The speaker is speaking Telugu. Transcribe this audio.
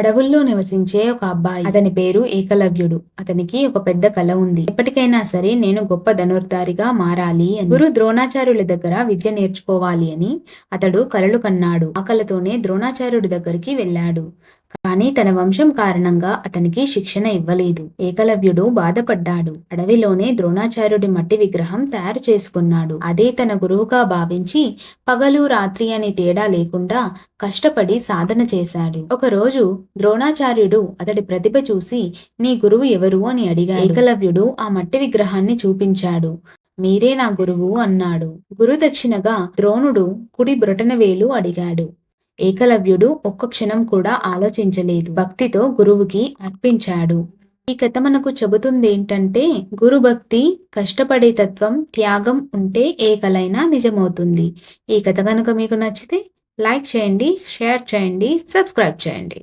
అడవుల్లో నివసించే ఒక అబ్బాయి. అతని పేరు ఏకలవ్యుడు. అతనికి ఒక పెద్ద కళ ఉంది. ఎప్పటికైనా సరే నేను గొప్ప ధనుర్ధారిగా మారాలి అని. గురు ద్రోణాచార్యుల దగ్గర విద్య నేర్చుకోవాలి అని అతడు కలలు కన్నాడు. ఆ ద్రోణాచార్యుడి దగ్గరికి వెళ్ళాడు. కానీ తన వంశం కారణంగా అతనికి శిక్షణ ఇవ్వలేదు. ఏకలవ్యుడు బాధపడ్డాడు. అడవిలోనే ద్రోణాచార్యుడి మట్టి విగ్రహం తయారు చేసుకున్నాడు. అదే తన గురువుగా భావించి పగలు రాత్రి అనే తేడా లేకుండా కష్టపడి సాధన చేశాడు. ఒకరోజు ద్రోణాచార్యుడు అతడి ప్రతిభ చూసి నీ గురువు ఎవరు అని అడిగాడు. ఏకలవ్యుడు ఆ మట్టి విగ్రహాన్ని చూపించాడు. మీరే నా గురువు అన్నాడు. గురుదక్షిణగా ద్రోణుడు కుడి బ్రొటనవేలు అడిగాడు. ఏకలవ్యుడు ఒక్క క్షణం కూడా ఆలోచించలేదు. భక్తితో గురువుకి అర్పించాడు. ఈ కథ మనకు చెబుతుంది ఏంటంటే గురుభక్తి కష్టపడే తత్వం త్యాగం ఉంటే ఏ కలైనా నిజమవుతుంది. ఈ కథ కనుక మీకు నచ్చితే లైక్ చేయండి షేర్ చేయండి సబ్స్క్రైబ్ చేయండి.